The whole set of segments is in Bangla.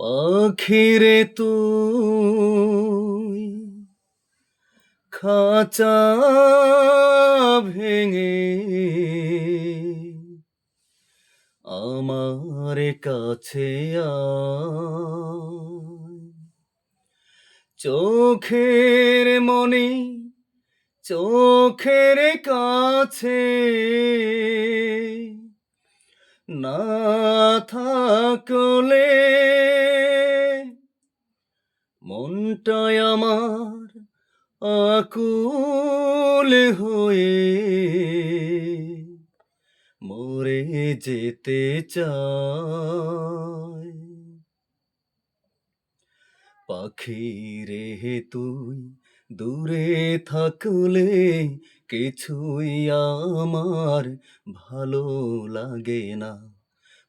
পাখিরে তুই খাঁচা ভেঙে আমার কাছে চোখের মনি চোখের কাছে না থাকলে মনটায় আমার আকুল হয়ে মরে যেতে চায়। পাখি রে তুই দূরে থাকলে কিছুই আমার ভালো লাগে না।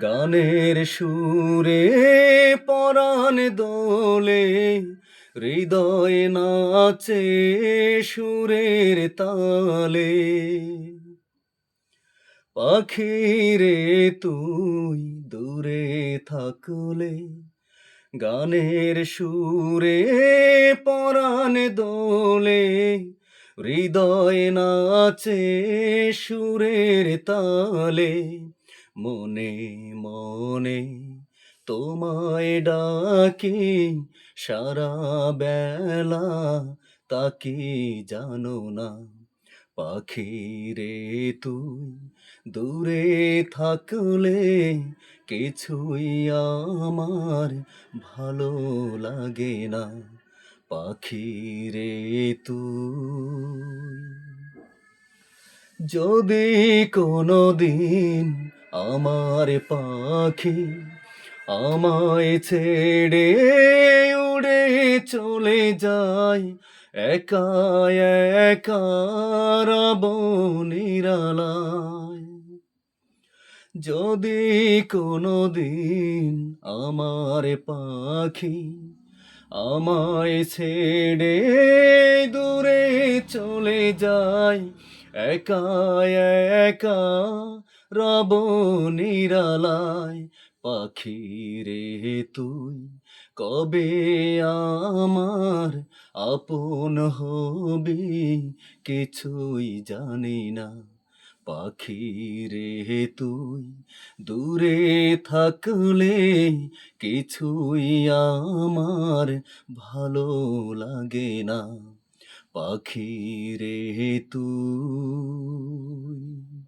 গানের সুরে পরাণ দোলে, হৃদয় নাচে সুরের তালে। পাখি রে তুই দূরে থাকলে, গানের সুরে পরাণ দোলে, হৃদয় নাচে সুরের তালে। মনে মনে তোমায় ডাকি, সারা বেলা তাকে জানো না। পাখি রে তুই দূরে থাকলে কিছুই আমার ভালো লাগে না। পাখি রে তুই যদি কোনো দিন আমার পাখি আমায় ছেড়ে উড়ে চলে যায়। একা একা রব নিরালায় যদি কোনো দিন আমার পাখি আমায় ছেড়ে দূরে চলে যায়, একা একা রব নিরালায় পাখি রে তুই, কবে আমার আপন হবি কিছুই জানি না। পাখি রে তুই, দূরে থাকলে কিছুই আমার ভালো লাগে না। পাখি রে তুই